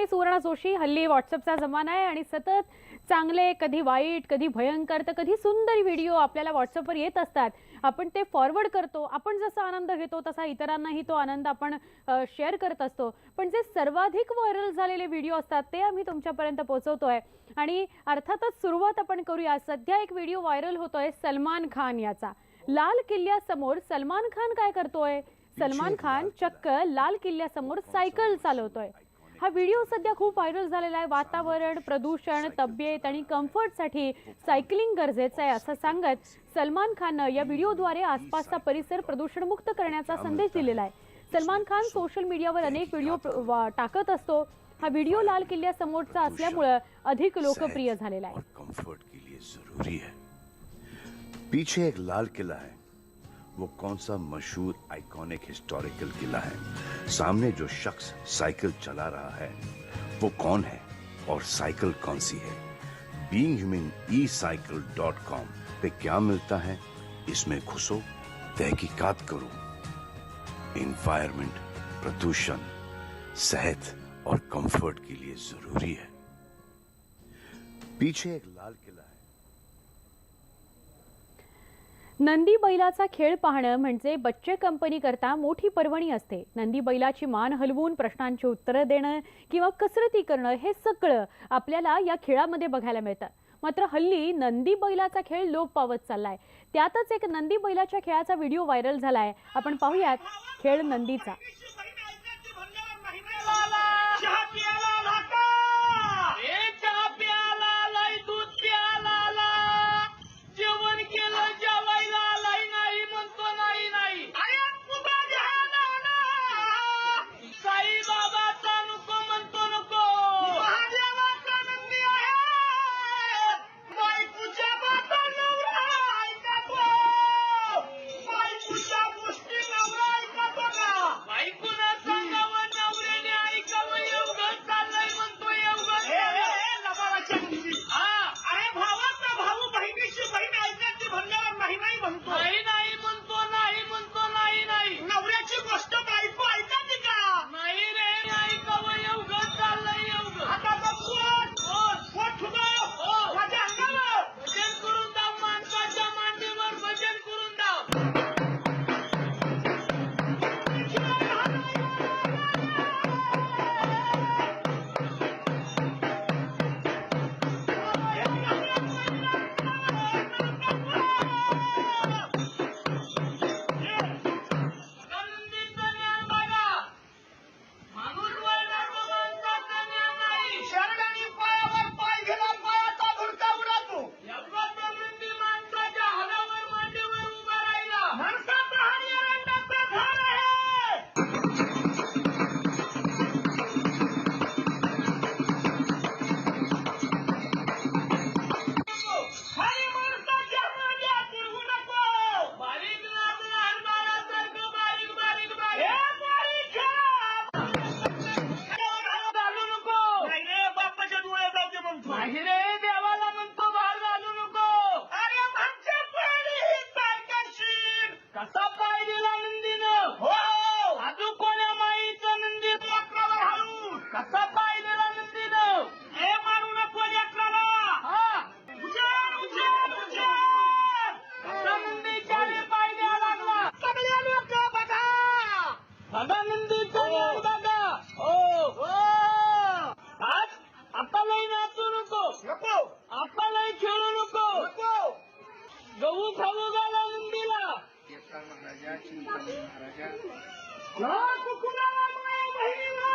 मी सुवर्णा जोशी हल्ली व्हॉट्सअपचा जमाना आहे आणि सतत चांगले कधी वाईट कधी भयंकर तर कधी सुंदर व्हिडिओ आपल्याला व्हॉट्सअपवर येत असतात. आपण ते फॉरवर्ड करतो आपण जसा आनंद घेतो तसा इतरांनाही तो आनंद आपण शेअर करत असतो. पण जे सर्वाधिक व्हायरल झालेले व्हिडिओ असतात ते आम्ही तुमच्यापर्यंत पोहोचवतोय. आणि अर्थातच सुरुवात आपण करूया. सध्या एक व्हिडिओ व्हायरल होतोय सलमान खान याचा. लाल किल्ल्यासमोर सलमान खान काय करतोय? सलमान खान चक्क लाल किल्ल्यासमोर सायकल चालवतोय. हा व्हिडिओ सध्या खूप व्हायरल झालेला आहे. वातावरण प्रदूषण तब्येत आणि कम्फर्टसाठी सायकलिंग गरजेचं आहे असं सांगत सलमान खाननं या व्हिडिओद्वारे आसपासचा परिसर प्रदूषणमुक्त करण्याचा संदेश दिलेला आहे. सलमान खान सोशल मीडियावर अनेक व्हिडिओ टाकत असतो. हा व्हिडिओ लाल किल्ल्यासमोरचा असल्यामुळं अधिक लोकप्रिय झालेला आहे. कम्फर्ट के लिए जरूरी है। पीछे एक लाल किला है। वो कौन सा मशहूर आइकॉनिक हिस्टोरिकल किला है? सामने जो शख्स साइकिल चला रहा है, वो कौन है और साइकिल कौन सी है? Bing e cycle dot com पे क्या मिलता है? इसमें घुसो, तहकीकात करो। इन्वायरमेंट प्रदूषण, सेहत और कंफर्ट के लिए ज़रूरी है। पीछे एक लाल किला है। नंदी बैलाचा खेळ पाहणं म्हणजे बच्चे कंपनी करता मोठी पर्वणी असते. नंदी बैलाची मान हलवून प्रश्नांची उत्तरं देणं किंवा कसरती करणं हे सगळं आपल्याला या खेळामध्ये बघायला मिळतं. मात्र हल्ली नंदी बैलाचा खेळ लोप पावत चाललाय. त्यातच एक नंदी बैलाच्या खेळाचा व्हिडिओ व्हायरल झालाय. आपण पाहूयात खेळ नंदीचा. Stop Loco kuna la maya bahina